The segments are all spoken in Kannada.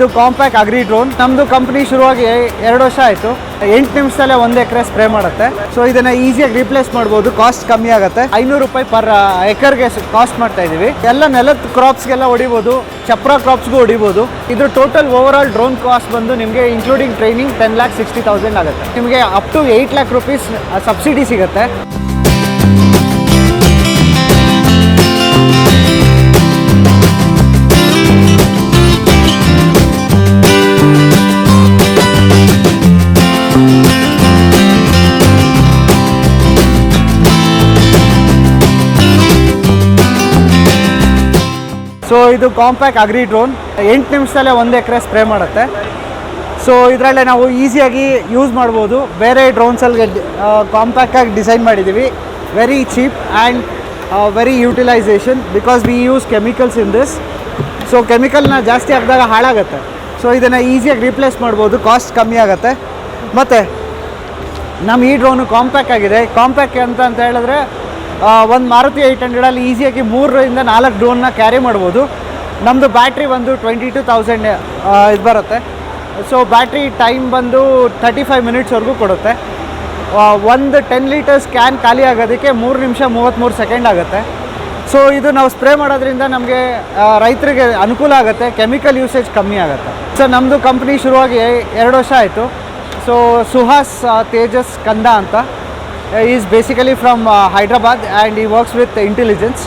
ಇದು ಕಾಂಪ್ಯಾಕ್ಟ್ ಅಗ್ರಿ ಡ್ರೋನ್ ನಮ್ದು ಕಂಪ್ನಿ ಶುರುವಾಗಿ ಎರಡು ವರ್ಷ ಆಯಿತು. ಎಂಟು ನಿಮಿಷದಲ್ಲೇ ಒಂದು ಎಕರೆ ಸ್ಪ್ರೇ ಮಾಡುತ್ತೆ. ಸೊ ಇದನ್ನ ಈಸಿಯಾಗಿ ರೀಪ್ಲೇಸ್ ಮಾಡ್ಬೋದು. ಕಾಸ್ಟ್ ಕಮ್ಮಿ ಆಗುತ್ತೆ. ಐನೂರು ರೂಪಾಯಿ ಪರ್ ಎಕರ್ಗೆ ಕಾಸ್ಟ್ ಮಾಡ್ತಾ ಇದೀವಿ. ಎಲ್ಲ ನೆಲದ ಕ್ರಾಪ್ಸ್ಗೆಲ್ಲ ಹೊಡಿಬೋದು. ಚಪ್ರ ಕ್ರಾಪ್ಸ್ಗೂ ಹೊಡಿಬೋದು. ಇದು total over all drone cost ಬಂದು ನಿಮಗೆ including training ten lakh sixty thousand ಆಗುತ್ತೆ. ನಿಮಗೆ up to eight lakh rupees subsidy ಸಿಗುತ್ತೆ. ಸೊ ಇದು ಕಾಂಪ್ಯಾಕ್ಟ್ ಅಗ್ರಿ ಡ್ರೋನ್ ಎಂಟು ನಿಮಿಷದಲ್ಲೇ ಒಂದು ಎಕರೆ ಸ್ಪ್ರೇ ಮಾಡುತ್ತೆ. ಸೊ ಇದರಲ್ಲೇ ನಾವು ಈಸಿಯಾಗಿ ಯೂಸ್ ಮಾಡ್ಬೋದು. ಬೇರೆ ಡ್ರೋನ್ಸಲ್ಲಿ ಕಾಂಪ್ಯಾಕ್ಟಾಗಿ ಡಿಸೈನ್ ಮಾಡಿದ್ದೀವಿ very cheap and very utilization because we use chemicals in this so ಕೆಮಿಕಲ್ನ ಜಾಸ್ತಿ ಹಾಕಿದಾಗ ಹಾಳಾಗುತ್ತೆ. ಸೊ ಇದನ್ನು ಈಸಿಯಾಗಿ ರೀಪ್ಲೇಸ್ ಮಾಡ್ಬೋದು. ಕಾಸ್ಟ್ ಕಮ್ಮಿ ಆಗುತ್ತೆ. ಮತ್ತು ನಮ್ಮ ಈ ಡ್ರೋನು ಕಾಂಪ್ಯಾಕ್ಟ್ ಆಗಿದೆ. ಕಾಂಪ್ಯಾಕ್ಟ್ ಅಂತ ಅಂತ ಹೇಳಿದ್ರೆ ಒಂದು ಮಾರುತಿ ಏಯ್ಟ್ ಹಂಡ್ರೆಡಲ್ಲಿ ಈಸಿಯಾಗಿ ಮೂರರಿಂದ ನಾಲ್ಕು ಡ್ರೋನ್ನ ಕ್ಯಾರಿ ಮಾಡ್ಬೋದು. ನಮ್ಮದು ಬ್ಯಾಟ್ರಿ ಬಂದು ಟ್ವೆಂಟಿ ಟು ತೌಸಂಡ್ ಇದು ಬರುತ್ತೆ. ಸೊ ಬ್ಯಾಟ್ರಿ ಟೈಮ್ ಬಂದು ತರ್ಟಿ ಫೈವ್ ಮಿನಿಟ್ಸ್ವರೆಗೂ ಕೊಡುತ್ತೆ. ಒಂದು ಟೆನ್ ಲೀಟರ್ಸ್ ಕ್ಯಾನ್ ಖಾಲಿ ಆಗೋದಕ್ಕೆ ಮೂರು ನಿಮಿಷ ಮೂವತ್ತ್ಮೂರು ಸೆಕೆಂಡ್ ಆಗುತ್ತೆ. ಸೊ ಇದು ನಾವು ಸ್ಪ್ರೇ ಮಾಡೋದ್ರಿಂದ ನಮಗೆ ರೈತರಿಗೆ ಅನುಕೂಲ ಆಗುತ್ತೆ ಕೆಮಿಕಲ್ ಯೂಸೇಜ್ ಕಮ್ಮಿ ಆಗುತ್ತೆ. ಸೊ ನಮ್ಮದು ಕಂಪ್ನಿ ಶುರುವಾಗಿ ಎರಡು ವರ್ಷ ಆಯಿತು. ಸೊ ಸುಹಾಸ್ ತೇಜಸ್ ಕಂದ ಅಂತ. Is basically from Hyderabad and he works with intelligence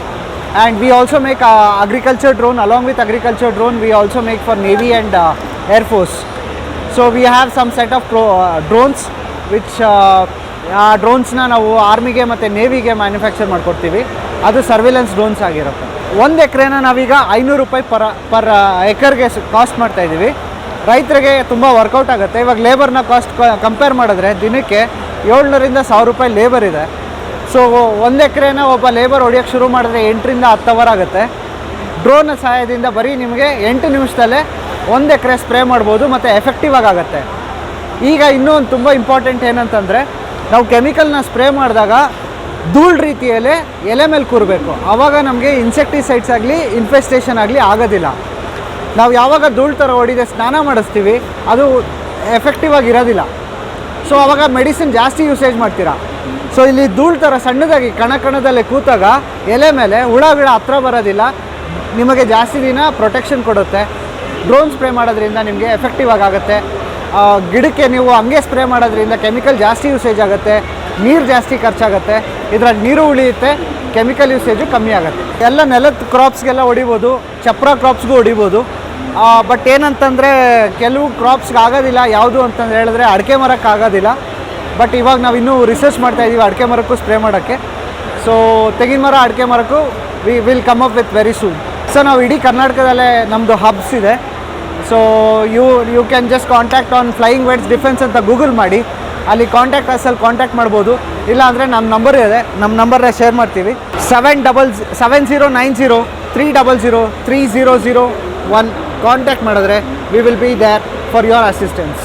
and we also make agriculture drone along with agriculture drone we also make for navy and air force so we have some set of pro drones which ಆ ಡ್ರೋನ್ಸ್ನ ನಾವು ಆರ್ಮಿಗೆ ಮತ್ತು ನೇವಿಗೆ ಮ್ಯಾನುಫ್ಯಾಕ್ಚರ್ ಮಾಡ್ಕೊಡ್ತೀವಿ. ಅದು ಸರ್ವಿಲೆನ್ಸ್ ಡ್ರೋನ್ಸ್ ಆಗಿರುತ್ತೆ. ಒಂದು ಎಕರೆನ ನಾವೀಗ ಐನೂರು ರೂಪಾಯಿ ಪರ, ಪರ್ ಎಕರ್ಗೆ ಕಾಸ್ಟ್ ಮಾಡ್ತಾಯಿದ್ದೀವಿ ರೈತರಿಗೆ ತುಂಬ ವರ್ಕೌಟ್ ಆಗುತ್ತೆ. ಇವಾಗ ಲೇಬರ್ನ ಕಾಸ್ಟ್ ಕಂಪೇರ್ ಮಾಡಿದ್ರೆ ದಿನಕ್ಕೆ ಏಳ್ನೂರಿಂದ ಸಾವಿರ ರೂಪಾಯಿ ಲೇಬರ್ ಇದೆ. ಸೊ ಒಂದು ಎಕರೆನ ಒಬ್ಬ ಲೇಬರ್ ಹೊಡಿಯೋಕ್ಕೆ ಶುರು ಮಾಡಿದ್ರೆ ಎಂಟರಿಂದ ಹತ್ತು ಅವರ್ ಆಗುತ್ತೆ. ಡ್ರೋನ್ ಸಹಾಯದಿಂದ ಬರೀ ನಿಮಗೆ ಎಂಟು ನಿಮಿಷದಲ್ಲೇ ಒಂದು ಎಕರೆ ಸ್ಪ್ರೇ ಮಾಡ್ಬೋದು ಮತ್ತು ಎಫೆಕ್ಟಿವ್ ಆಗುತ್ತೆ. ಈಗ ಇನ್ನೂ ಒಂದು ತುಂಬ ಇಂಪಾರ್ಟೆಂಟ್ ಏನಂತಂದರೆ, ನಾವು ಕೆಮಿಕಲ್ನ ಸ್ಪ್ರೇ ಮಾಡಿದಾಗ ಧೂಳು ರೀತಿಯಲ್ಲೇ ಎಲೆ ಮೇಲೆ ಕೂರಬೇಕು. ಆವಾಗ ನಮಗೆ ಇನ್ಸೆಕ್ಟಿಸೈಡ್ಸ್ ಆಗಲಿ ಇನ್ಫೆಸ್ಟೇಷನ್ ಆಗಲಿ ಆಗೋದಿಲ್ಲ. ನಾವು ಯಾವಾಗ ಧೂಳು ಥರ ಹೊಡಿದೆ ಸ್ನಾನ ಮಾಡಿಸ್ತೀವಿ, ಅದು ಎಫೆಕ್ಟಿವ್ ಆಗಿ ಇರೋದಿಲ್ಲ. ಸೊ ಅವಾಗ ಮೆಡಿಸಿನ್ ಜಾಸ್ತಿ ಯೂಸೇಜ್ ಮಾಡ್ತೀರಾ? ಸೊ ಇಲ್ಲಿ ಧೂಳು ಥರ ಸಣ್ಣದಾಗಿ ಕಣ ಕಣದಲ್ಲೇ ಕೂತಾಗ ಎಲೆ ಮೇಲೆ ಹುಳ ಗಿಡ ಹತ್ರ ಬರೋದಿಲ್ಲ. ನಿಮಗೆ ಜಾಸ್ತಿ ದಿನ ಪ್ರೊಟೆಕ್ಷನ್ ಕೊಡುತ್ತೆ. ಡ್ರೋನ್ ಸ್ಪ್ರೇ ಮಾಡೋದ್ರಿಂದ ನಿಮಗೆ ಎಫೆಕ್ಟಿವ್ ಆಗಿ ಆಗುತ್ತೆ. ಗಿಡಕ್ಕೆ ನೀವು ಹಂಗೆ ಸ್ಪ್ರೇ ಮಾಡೋದ್ರಿಂದ ಕೆಮಿಕಲ್ ಜಾಸ್ತಿ ಯೂಸೇಜ್ ಆಗುತ್ತೆ. ನೀರು ಜಾಸ್ತಿ ಖರ್ಚಾಗುತ್ತೆ. ಇದರಲ್ಲಿ ನೀರು ಉಳಿಯುತ್ತೆ. ಕೆಮಿಕಲ್ ಯೂಸೇಜು ಕಮ್ಮಿ ಆಗುತ್ತೆ. ಎಲ್ಲ ನೆಲದ ಕ್ರಾಪ್ಸ್ಗೆಲ್ಲ ಹೊಡಿಬೋದು. ಚಪ್ರ ಕ್ರಾಪ್ಸ್ಗೂ ಹೊಡಿಬೋದು. ಬಟ್ ಏನಂತಂದರೆ ಕೆಲವು ಕ್ರಾಪ್ಸ್ಗೆ ಆಗೋದಿಲ್ಲ. ಯಾವುದು ಅಂತಂದು ಹೇಳಿದ್ರೆ ಅಡಿಕೆ ಮರಕ್ಕೆ ಆಗೋದಿಲ್ಲ. ಬಟ್ ಇವಾಗ ನಾವು ಇನ್ನೂ ರಿಸರ್ಚ್ ಮಾಡ್ತಾ ಇದ್ದೀವಿ ಅಡಿಕೆ ಮರಕ್ಕೂ ಸ್ಪ್ರೇ ಮಾಡೋಕ್ಕೆ. ಸೊ ತೆಂಗಿನ ಮರ, ಅಡಿಕೆ ಮರಕ್ಕೂ we will come up with very soon so ನಾವು ಇಡೀ ಕರ್ನಾಟಕದಲ್ಲೇ ನಮ್ಮದು ಹಬ್ಸ್ ಇದೆ. So you you can just contact on flying wedge defence ಅಂತ ಗೂಗಲ್ ಮಾಡಿ. ಅಲ್ಲಿ ಕಾಂಟ್ಯಾಕ್ಟ್ ಅಸಲ್ಲಿ ಕಾಂಟ್ಯಾಕ್ಟ್ ಮಾಡ್ಬೋದು. ಇಲ್ಲ ಅಂದರೆ ನಮ್ಮ ನಂಬರ್ ಇದೆ. ನಮ್ಮ ನಂಬರ್ನ ಶೇರ್ ಮಾಡ್ತೀವಿ. Seven double seven zero nine zero three double zero three zero zero one contact ಮಾಡಿದ್ರೆ we will be there for your assistance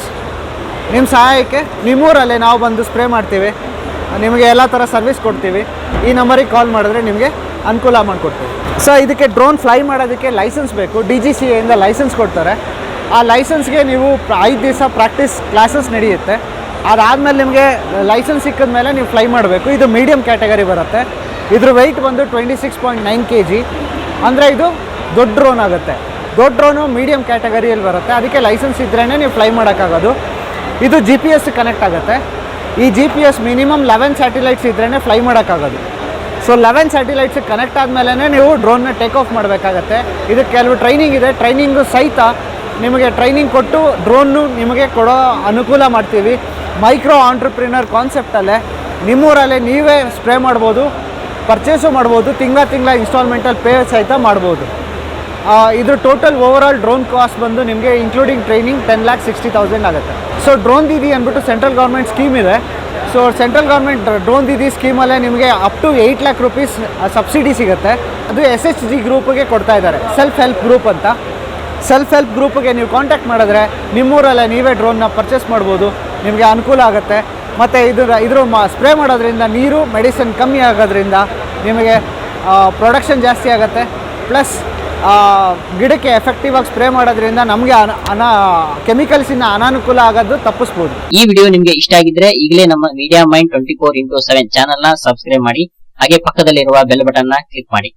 ನಿಮ್ಮ ಸಹಾಯಕ್ಕೆ ನಿಮ್ಮೂರಲ್ಲೇ ನಾವು ಬಂದು ಸ್ಪ್ರೇ ಮಾಡ್ತೀವಿ. ನಿಮಗೆ ಎಲ್ಲ ಥರ ಸರ್ವಿಸ್ ಕೊಡ್ತೀವಿ. ಈ ನಂಬರಿಗೆ ಕಾಲ್ ಮಾಡಿದ್ರೆ ನಿಮಗೆ ಅನುಕೂಲ ಮಾಡಿಕೊಡ್ತೀವಿ. ಸೊ ಇದಕ್ಕೆ ಡ್ರೋನ್ ಫ್ಲೈ ಮಾಡೋದಕ್ಕೆ ಲೈಸೆನ್ಸ್ ಬೇಕು. ಡಿ ಜಿ ಸಿ ಎಯಿಂದ ಲೈಸೆನ್ಸ್ ಕೊಡ್ತಾರೆ. ಆ ಲೈಸೆನ್ಸ್ಗೆ ನೀವು ಐದು ದಿವಸ ಪ್ರಾಕ್ಟೀಸ್ ಕ್ಲಾಸಸ್ ನಡೆಯುತ್ತೆ. ಅದಾದಮೇಲೆ ನಿಮಗೆ ಲೈಸೆನ್ಸ್ ಸಿಕ್ಕಿದ ಮೇಲೆ ನೀವು ಫ್ಲೈ ಮಾಡಬೇಕು. ಇದು ಮೀಡಿಯಮ್ ಕ್ಯಾಟಗರಿ ಬರುತ್ತೆ. ಇದ್ರ ವೆಯ್ಟ್ ಬಂದು twenty six point nine K G ಅಂದರೆ ಇದು ದೊಡ್ಡ ಡ್ರೋನ್ ಆಗುತ್ತೆ. ದೊಡ್ಡ ಡ್ರೋನು ಮೀಡಿಯಂ ಕ್ಯಾಟಗರಿಯಲ್ಲಿ ಬರುತ್ತೆ. ಅದಕ್ಕೆ ಲೈಸೆನ್ಸ್ ಇದ್ರೇ ನೀವು ಫ್ಲೈ ಮಾಡೋಕ್ಕಾಗೋದು. ಇದು ಜಿ ಪಿ ಎಸ್ ಕನೆಕ್ಟ್ ಆಗುತ್ತೆ. ಈ G P S minimum eleven satellites ಇದ್ರೇ ಫ್ಲೈ ಮಾಡೋಕ್ಕಾಗೋದು. ಸೊ ಲೆವೆನ್ ಸ್ಯಾಟಿಲೈಟ್ಸಿಗೆ ಕನೆಕ್ಟ್ ಆದಮೇಲೆ ನೀವು ಡ್ರೋನ್ನ ಟೇಕ್ ಆಫ್ ಮಾಡಬೇಕಾಗತ್ತೆ. ಇದಕ್ಕೆ ಕೆಲವು ಟ್ರೈನಿಂಗ್ ಇದೆ. ಟ್ರೈನಿಂಗು ಸಹಿತ ನಿಮಗೆ ಟ್ರೈನಿಂಗ್ ಕೊಟ್ಟು ಡ್ರೋನ್ನು ನಿಮಗೆ ಕೊಡೋ ಅನುಕೂಲ ಮಾಡ್ತೀವಿ. ಮೈಕ್ರೋ ಆಂಟ್ರಪ್ರಿನರ್ ಕಾನ್ಸೆಪ್ಟಲ್ಲೇ ನಿಮ್ಮೂರಲ್ಲೇ ನೀವೇ ಸ್ಪ್ರೇ ಮಾಡ್ಬೋದು ಪರ್ಚೇಸು ಮಾಡ್ಬೋದು, ತಿಂಗಳ ತಿಂಗಳ ಇನ್ಸ್ಟಾಲ್ಮೆಂಟಲ್ಲಿ ಪೇ ಸಹಿತ ಮಾಡ್ಬೋದು. ಆ, ಇದು ಟೋಟಲ್ ಓವರ್ ಡ್ರೋನ್ ಕಾಸ್ಟ್ ಬಂದು ನಿಮಗೆ including training ten lakh sixty thousand ಆಗುತ್ತೆ. ಸೊ ಡ್ರೋನ್ ದೀದಿ ಅಂದ್ಬಿಟ್ಟು ಸೆಂಟ್ರಲ್ ಗೌರ್ಮೆಂಟ್ ಸ್ಕೀಮ್ ಇದೆ. So central government drone Didi ಸ್ಕೀಮಲ್ಲೇ ನಿಮಗೆ up to eight lakh rupees subsidy ಸಿಗುತ್ತೆ. ಅದು ಎಸ್ ಎಚ್ ಜಿ ಗ್ರೂಪ್ಗೆ ಕೊಡ್ತಾ ಇದ್ದಾರೆ. ಸೆಲ್ಫ್ ಹೆಲ್ಪ್ ಗ್ರೂಪ್ ಅಂತ. ಸೆಲ್ಫ್ ಹೆಲ್ಪ್ ಗ್ರೂಪ್ಗೆ ನೀವು ಕಾಂಟ್ಯಾಕ್ಟ್ ಮಾಡಿದ್ರೆ ನಿಮ್ಮೂರಲ್ಲೇ ನೀವೇ ಡ್ರೋನ್ನ ಪರ್ಚೇಸ್ ಮಾಡ್ಬೋದು. ನಿಮಗೆ ಅನುಕೂಲ ಆಗುತ್ತೆ. ಮತ್ತು ಇದು ಇದ್ರ ಸ್ಪ್ರೇ ಮಾಡೋದ್ರಿಂದ ನೀರು ಮೆಡಿಸಿನ್ ಕಮ್ಮಿ ಆಗೋದ್ರಿಂದ ನಿಮಗೆ ಪ್ರೊಡಕ್ಷನ್ ಜಾಸ್ತಿ ಆಗುತ್ತೆ. ಪ್ಲಸ್ ಗಿಡಕ್ಕೆ ಎಫೆಕ್ಟಿವ್ ಆಗಿ ಸ್ಪ್ರೇ ಮಾಡೋದ್ರಿಂದ ನಮಗೆ ಅನ ಕೆಮಿಕಲ್ಸಿನ ಅನಾನುಕೂಲ ಆಗೋದು ತಪ್ಪಿಸ್ಬೋದು. ಈ ವಿಡಿಯೋ ನಿಮ್ಗೆ ಇಷ್ಟ ಆಗಿದ್ರೆ ಈಗಲೇ ನಮ್ಮ Media Mind twenty four into seven ಚಾನಲ್ನ ಸಬ್ಸ್ಕ್ರೈಬ್ ಮಾಡಿ, ಹಾಗೆ ಪಕ್ಕದಲ್ಲಿರುವ ಬೆಲ್ ಬಟನ್ನ ಕ್ಲಿಕ್ ಮಾಡಿ.